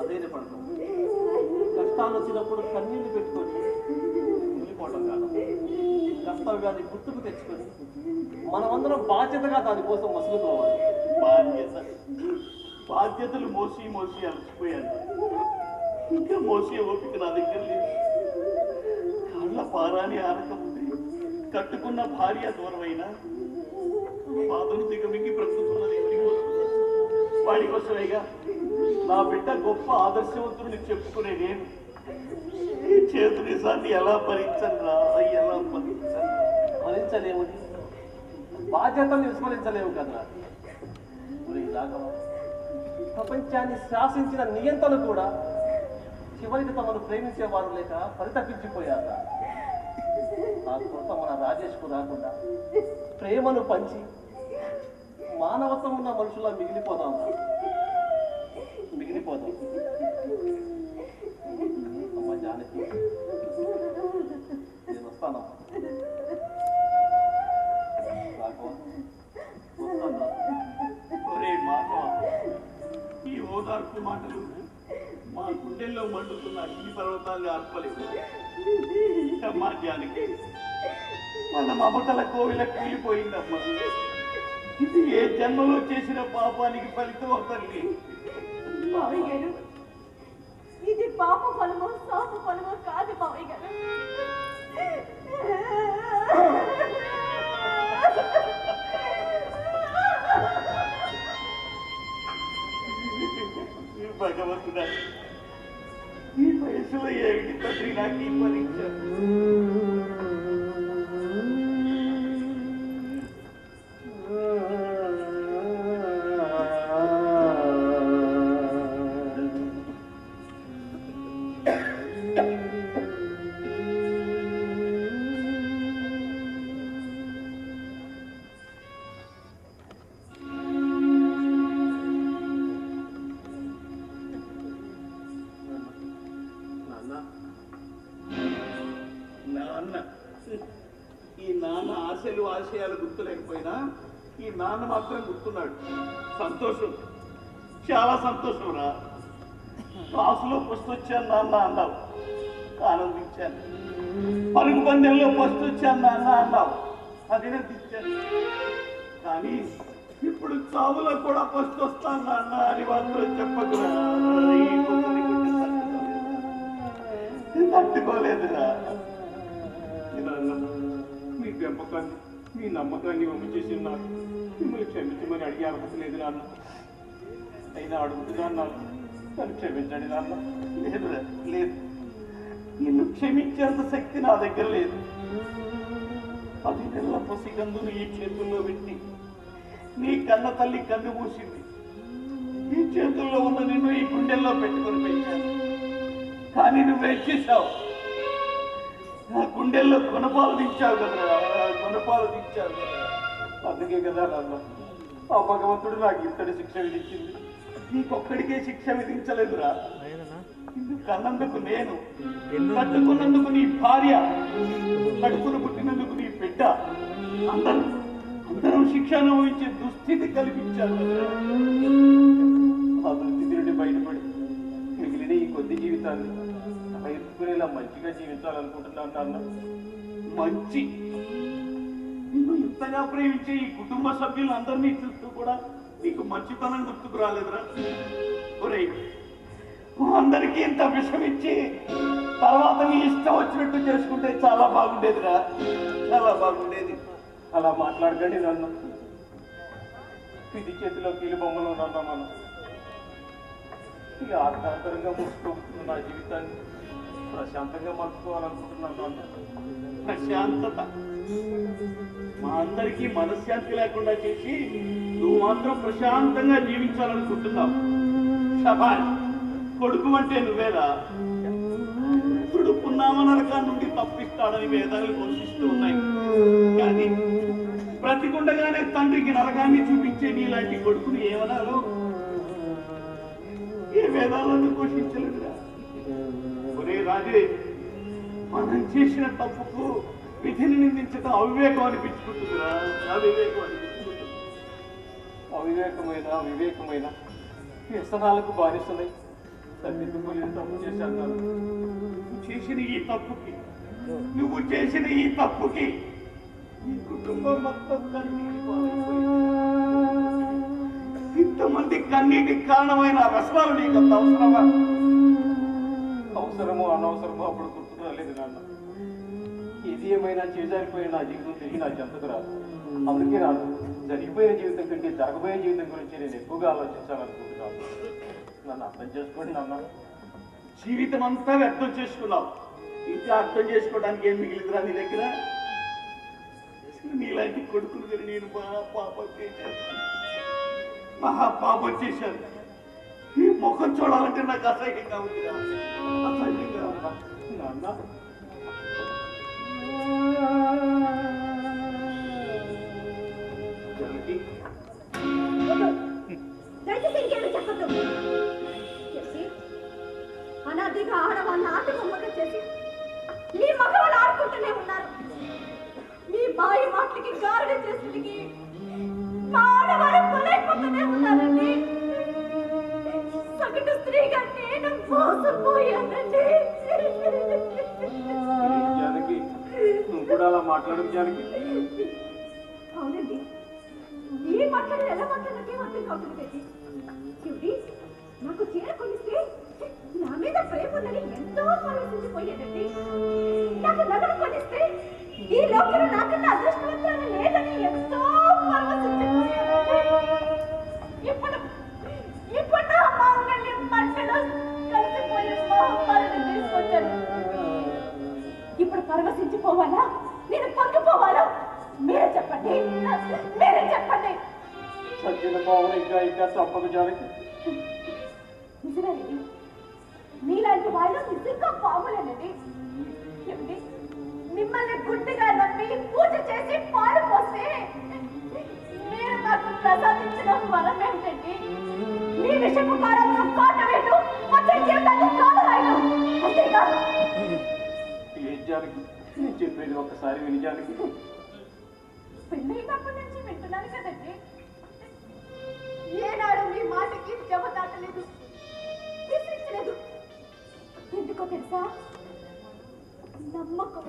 అదే గారు కష్టాలు వచ్చినప్పుడు కన్నీళ్ళు పెట్టుకొని వెళ్ళిపోవటం కాదు. కర్తవ్యాన్ని గుర్తుకు తెచ్చుకొని మనమందరం బాధ్యతగా దానికోసం మసులుకోవాలి. బాధ్యత. బాధ్యతలు మోసి మోసి అలసిపోయాను. ఇంకా మోసే ఓపిక నా దగ్గర లేదు. కళ్ళ పారాని ఆనకముంది కట్టుకున్న భార్య దూరమైనా బాధను దిగమింగి బ్రతుకుతున్నది ఎవరి వాడి కోసమేగా నా బిడ్డ గొప్ప ఆదర్శవంతుడిని చెప్పుకునే నేను. ఈ చేతు నిజాన్ని ఎలా భరించను రా? ఎలా భరించను? భరించలేము బాధ్యతను విస్మరించలేము కదా మరి ప్రపంచాన్ని శాసించిన నియంతలు కూడా చివరికి తమను ప్రేమించేవారు లేక పరితపించిపోయారు ఆ కొత్త మన రాజేష్కు రాకుండా ప్రేమను పంచి మానవత్వం ఉన్న మనుషులా మిగిలిపోదాం. మిగిలిపోదాం. అమ్మ జానకి నేను వస్తాను. ఈ ఓదార్పు మాటలు మా గుండెల్లో మండుతున్న అగ్ని పర్వతాలు ఆర్పలేవు. అమ్మా జానకి మన మమతల కోవిలకు కూలిపోయిందమ్మా. జన్మలో చేసిన పాపానికి ఫలితం తల్లి గారు ఇది పాప ఫలమో శాప ఫలమో కాదు బాబాయ్ గారు. భగవంతుడా ఈ వయసులో ఏమిటి తండ్రి నాకు ఈ పరీక్ష? నాన్న మాత్రం గుర్తున్నాడు. సంతోషం. చాలా సంతోషం రా. క్లాసులో ఫస్ట్ వచ్చాను నాన్న అన్నావు. ఆనందించాను. పరుగు పందెంలో ఫస్ట్ వచ్చాను నాన్న అన్నావు. అభినందించాను. కానీ ఇప్పుడు చావులో కూడా ఫస్ట్ వస్తాను నాన్న అని మాత్రం చెప్పకుండా తట్టుకోలేదురా. నాన్న, మీ పెంపకాన్ని మీ నమ్మకాన్ని వమ్ము చేసి నాకు మిమ్మల్ని క్షమించమని అడిగే అర్హత లేదు నాన్న అయినా అడుగుతున్నాను నాన్న నన్ను క్షమించండి నాన్న. లేదు లేదు. నిన్ను క్షమించేంత శక్తి నా దగ్గర లేదు. పది నెలల పసిగందును ఈ చేతుల్లో పెట్టి నీ కన్న తల్లి కన్ను మూసింది. ఈ చేతుల్లో ఉన్న నిన్ను ఈ గుండెల్లో పెట్టుకొని పెంచాను. కానీ నువ్వు వేసేసావు నా గుండెల్లో కొనపాలు దించావు కదరా. దించావు అందుకే కదా నాన్న ఆ భగవంతుడు నాకు ఇంతటి శిక్ష విధించింది. నీకొక్కడికే శిక్ష విధించలేదురా. కన్నందుకు నేను కట్టుకున్నందుకు నీ భార్య కడుపును పుట్టినందుకు నీ బిడ్డ అందరూ అందరూ శిక్ష అనుభవించే దుస్థితి కల్పించారు. ఆ దుస్థితి నుండి బయటపడి మిగిలిన ఈ కొద్ది జీవితాన్ని ఎత్తుకునేలా మంచిగా జీవించాలనుకుంటున్నాను నాన్న. మంచి ఇంతగా ప్రేమించే ఈ కుటుంబ సభ్యులందరినీ చూస్తూ కూడా నీకు మంచితనం గుర్తుకు రాలేదురా? ఒరే అందరికీ ఇంత విషం ఇచ్చి తర్వాత నీ ఇష్టం వచ్చినట్టు చేసుకుంటే చాలా బాగుండేదిరా. చాలా బాగుండేది. అలా మాట్లాడకండి నన్ను. ఇది చేతిలో కీలు బొమ్మలు నాన్న మనం. ఇక అర్థాంతరంగా మూసుకోబోతున్న నా జీవితాన్ని ప్రశాంతంగా మలుచుకోవాలనుకుంటున్నాను నాన్న. ప్రశాంతత. మా అందరికీ మనశ్శాంతి లేకుండా చేసి నువ్వు మాత్రం ప్రశాంతంగా జీవించాలనుకుంటున్నావు. షబాష్ కొడుకు అంటే నువ్వేరా? ఇప్పుడు పున్నామ నుండి తప్పిస్తాడని వేదాలు ఘోషిస్తూ ఉన్నాయి. కానీ బ్రతికుండగానే తండ్రికి నరకాన్ని చూపించే నీలాంటి కొడుకుని ఏమనాలో? ఏ వేదాలను ఘోషించలేదురా. ఒరే రాజే మనం చేసిన తప్పుకు విధిని నిందించడం అవివేకం అనిపించుకుంటుందిరా అవివేకం అనిపించుకుంటుంది? అవివేకమైన అవివేకమైన వ్యసనాలకు బానిస్తున్నాయి తల్లిదండ్రులు తప్పు చేశాను నువ్వు చేసిన ఈ తప్పుకి నువ్వు చేసిన ఈ తప్పుకి ఈ కుటుంబం మొత్తం కన్నీటి ఇంతమంది కన్నీటికి కారణమైన రసనాలు నీకు అంత అవసరమా? అవసరమో అనవసరమో అప్పుడు గుర్తుకు రాలేదు నాన్న. ఇది ఏమైనా చేజారిపోయిన నా జీవితం తిరిగి నా చెంతకు రాదు. అందుకే నాన్న జరిగిపోయే జీవితం కంటే జరగబోయే జీవితం గురించి నేను ఎక్కువగా ఆలోచించాలనుకుంటున్నాను. నన్ను అర్థం చేసుకోండి నాన్న. జీవితం అంతా వ్యర్థం చేసుకున్నావు. ఇంకా అర్థం చేసుకోవడానికి ఏం మిగిలిందిరా నీ దగ్గర? నీలాంటి కొడుకులు నేను మహా పాపం చేశాను మహా పాపం చేశాను ముఖం చూడాలంటే నాకు అసహ్యంగా ఉందిరా అసహ్యంగా ఉందా నాన్న జానకి అవునండి. ఎలా అర్థం కావట్లేదు చూడి నాకు చీర కొనిస్తే నా మీద ప్రేమ ఉందని ఎంతో నాకు నగలు కొనిస్తే ఈ లోకంలో నాకన్నా లేదని ఎంతో ఇప్పుడు తీసుకొచ్చాను. ఇప్పుడు పరవశించిపోవాలా? నేను పొంగిపోవాలా మీరే చెప్పండి. మీరే చెప్పండి. సజ్జన భావన ఇంకా ఇంకా చంపక జానకి. నిజమేనండి మీలాంటి వాళ్ళు నిజంగా పాములేనండి. ఏమండి? మిమ్మల్ని గుడ్డిగా నమ్మి పూజ చేసి పాలు పోస్తే మీరు నాకు ప్రసాదించిన వరం ఏమిటండి మీ విషపు కాలంలో కాట వేయడం వచ్చే జీవితాన్ని కాలు రాయడం ఏ జానకి? నేను చెప్పేది ఒక్కసారి వినిజానికి పెళ్ళైనప్పటి నుంచి వింటున్నాను కదండి. ఏనాడు మీ మాటకి జమ విసిరించలేదు. ఎందుకో తెలుసా? నమ్మకం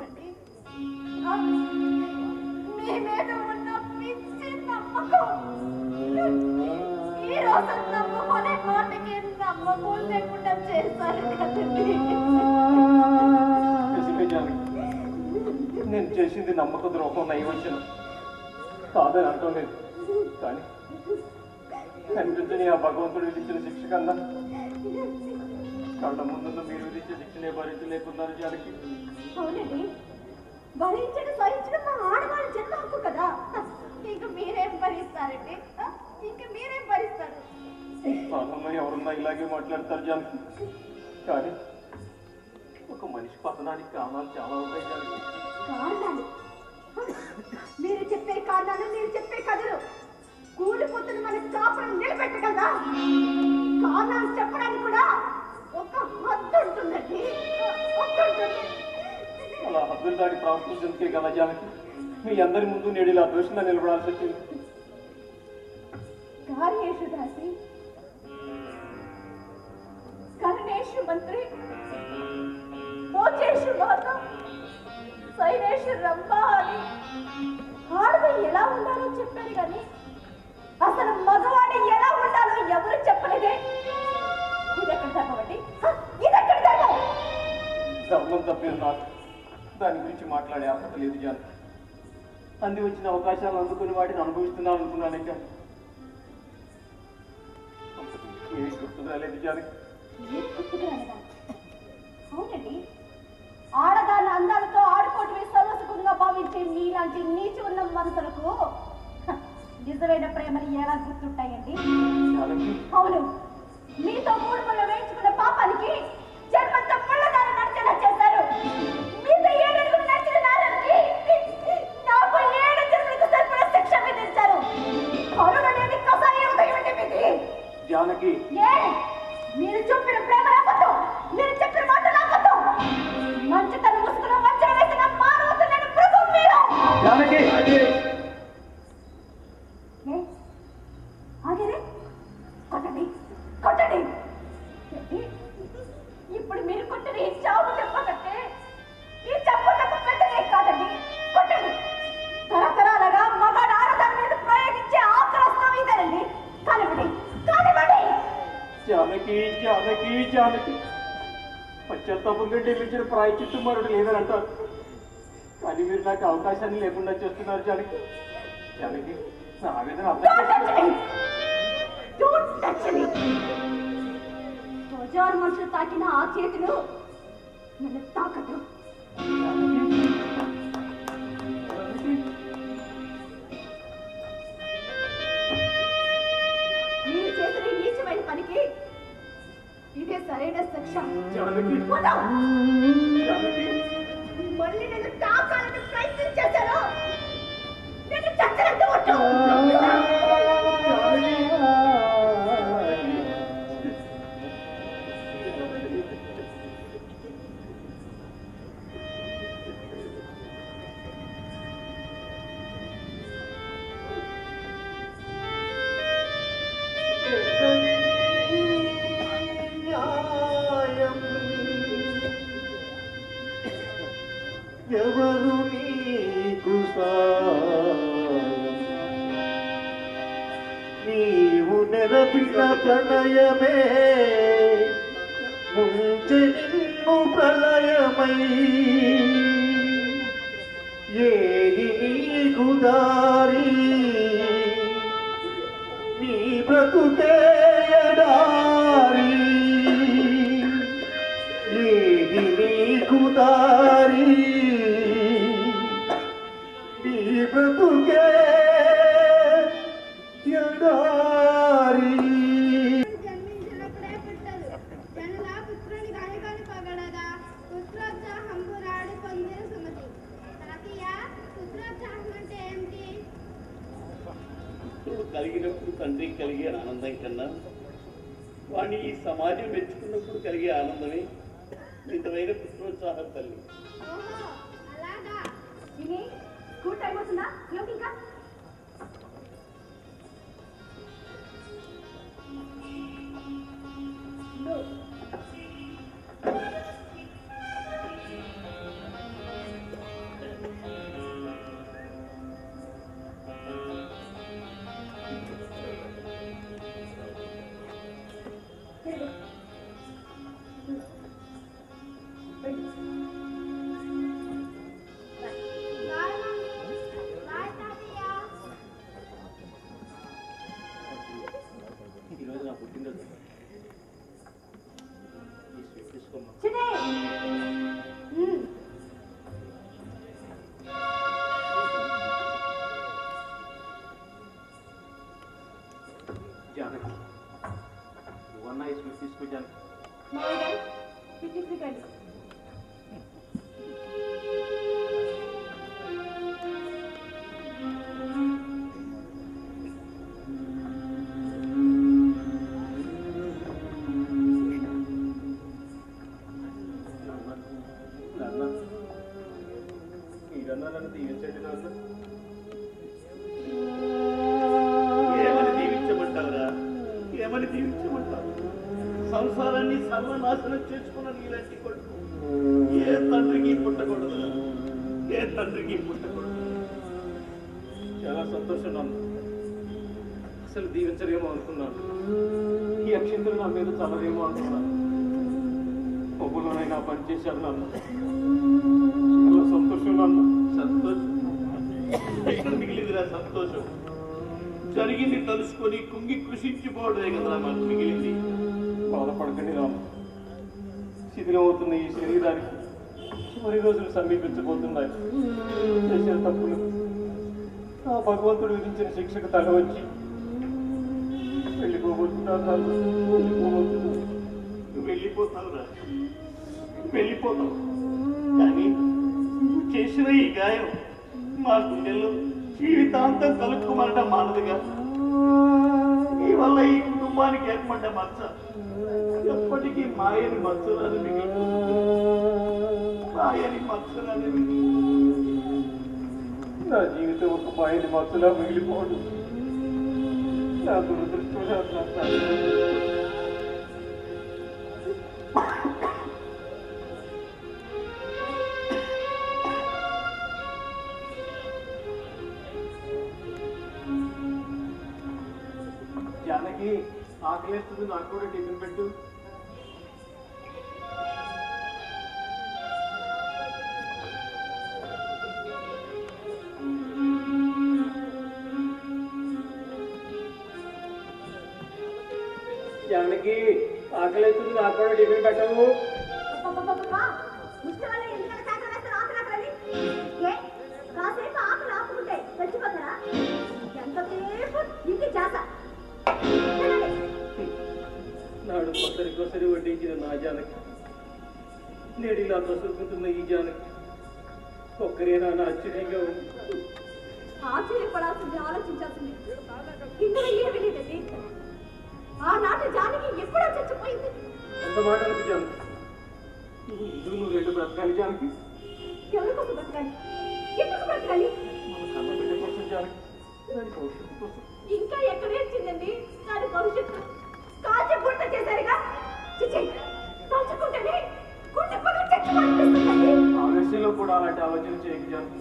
చేసింది నమ్మక ద్రోహం నైవచ్చిన కాదని అంటం లేదు కానీ కనిపించని ఆ భగవంతుడు విధించిన శిక్ష కన్నా కళ్ళ ముందున్న మీరు విధించే శిక్షనే భరించలేకున్నారు జానకి? అవునండి. భరించడం సహించడం మా ఆడవాళ్ళ జన్మ హక్కు కదా. ఇంక మీరేం భరిస్తారండి? ఆ? ఇంక మీరేం భరిస్తారు? ఎవరున్నా ఇలాగే మాట్లాడతారు జానకి. కానీ ఒక మనిషి పతనానికి కారణాలు చాలా ఉంటాయి జానకి. కారణాలు. మీరు చెప్పే కారణాలు మీరు చెప్పే కథలు. కూలిపోతున్న మన కాపురం నిలబెట్టగలదా? కారణాలు చెప్పడానికి కూడా ఒక హద్దు ఉంటుందండి. హద్దు ఉంటుంది అలా హద్దులు దాటి ప్రవర్తించేందుకే కదా జానకి మీ అందరి ముందు నేడు ఇలా దోషంగా నిలబడాల్సి వచ్చింది. కార్యేషు దాసి. కరుణేషు మంత్రి. సైనేషు రంభ అని ఆడది ఎలా ఉండాలో చెప్పారు కానీ అసలు మగవాడు ఎలా ఉండాలో ఎవరు చెప్పలేదే. తప్పిన నాకు దాని గురించి మాట్లాడే అర్హత లేదు జానకి అంది వచ్చిన అవకాశాలు అందుకుని వాటిని అనుభవిస్తున్నాను అనుకున్నానే కానీ ఏమీ గుర్తు రాలేదు గుర్తుకురాలేదా? అవునండి. ఆడదాని అందాలతో సర్వసుఖంగా భావించే మీలాంటి నీచి ఉన్న మనసులకు నిజమైన ప్రేమని ఎలా గుర్తుంటాయండి? అవును. మీతో మూడు ముళ్ళు వేయించుకున్న పాపానికి జన్మంతా ముళ్ళదారి నడిచేలా చేశారు. జానకి జానకి జానకి పశ్చాత్తాపం మించిన ప్రాయచిత్తం మరొకటి లేదని అంటారు కానీ మీరు నాకు అవకాశాన్ని లేకుండా చేస్తున్నారు జానకి. జానకి నా ఆవేదన! బజారు మనుషులు తాకిన ఆ చేతులు నన్ను తాకదు సరైన శిక్ష. మళ్ళీ నేను తాకాలని ప్రయత్నం చేశాను నేను చచ్చినట్టు ఉంటు నెరపిన ప్రణయమే. ముంచి నిన్ను ప్రళయమై. ఏది నీకు దారి? నీ బ్రతుకే నిజమైన పుష్పోత్సాహం తల్లి. స్కూల్ టైం అవుతుందా? ఏమిటి ఇంకా? సంతోషం అసలు దీవించరేమో అనుకున్నాను. ఈ అక్షంతలు నా మీద చల్లరేమో అనుకున్నాను పబ్బులోనైనా పని చేశాను నాన్న. చాలా సంతోషం నాన్న. సంతోషం. మిగిలిందిరా సంతోషం. జరిగింది తలుసుకొని కుంగి కృషించిపోవడమే కదరా మాకు మిగిలింది. బాధపడకండి నాన్న శిథిలమవుతున్న ఈ శరీరానికి చివరి రోజులు సమీపించబోతున్నాయి. చేసిన తప్పులు ఆ భగవంతుడు విధించిన శిక్షకు తల వచ్చి వెళ్ళిపోబోతున్నాను నాన్న. వెళ్ళిపోబోతున్నాను నువ్వు వెళ్ళిపోతావురా. వెళ్ళిపోతావు. కానీ నువ్వు చేసిన ఈ గాయం మా గుండెల్లో జీవితాంతం కలుక్కుమనడం మానదుగా. నీ వల్ల ఈ కుటుంబానికి ఏర్పడ్డ మచ్చ ఎప్పటికీ మాయని మచ్చరాని మిగిలి మాయని మచ్చరాని మిగిలి నా జీవితం ఒక మాయని మత్తులా మిగిలిపోడు నా దురదృష్టం. జానకి ఆకలిస్తుంది నాకు కూడా టిఫిన్ పెట్టు. ఆపుకుంటే చచ్చిపోతారా? ఎంతసేపు ఇంటి జాస. తినండి. నాడు కొసరి కొసరి వడ్డించిన నా జానకి నేడు ఇలా ఈ జానకి ఒక్కరేనా నా ఆశ్చర్యంగా ఉంది ఆశ్చర్యపడాల్సింది ఆలోచించాల్సింది ఇందులో ఏమీ లేదండి ఆనాటి జానకి ఎప్పుడో చచ్చిపోయింది. అంత మాట అనుకు జానకి? నువ్వు రెండు బ్రతకాలి జానకి. ఎవరి కోసం బ్రతకాలి? ఎందుకు బ్రతకాలి? మన కన్న బిడ్డ కోసం జానకి. దాని భవిష్యత్తు కోసం. ఇంకా ఎక్కడేర్చిందండి దాని భవిష్యత్తు. కాల్చి గుంట చేశారుగా? చిచి తలుచుకుంటేనే గుండె పగలు ఆవేశంలో కూడా అలాంటి ఆలోచన చేయకు జానకి.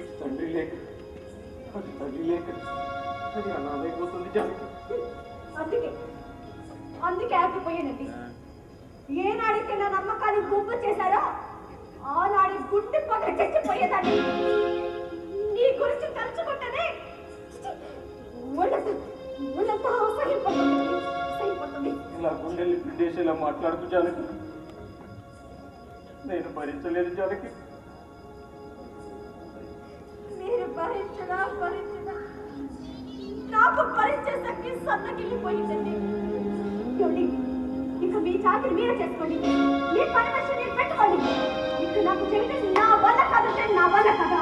ఇటు తండ్రి లేక అది తల్లి లేక అది అనాథైపోతుంది జానకి. అందుకే. అందుకే ఆగిపోయానండి ఏనాడికి నా నమ్మకాన్ని గుంపు చేశారో ఆనాడి గుండె పగలు చచ్చిపోయేదాన్ని. నీ గురించి తలుచుకుంటేనే ఇలా గుండెల్ని పిండేసేలా మాట్లాడుతూ జానకి. నేను భరించలేదు జానకి. మీరు భరించదా నాకు భరించే సన్నగిల్లిపోయిందండి. ఏమండి? ఇక మీ చాకరి మీరే చేసుకోండి. మీ పని మనిషి మీరు పెట్టుకోండి. ఇక నాకు చెబితే నా వల్ల కాదంటే నా వల్ల కదా?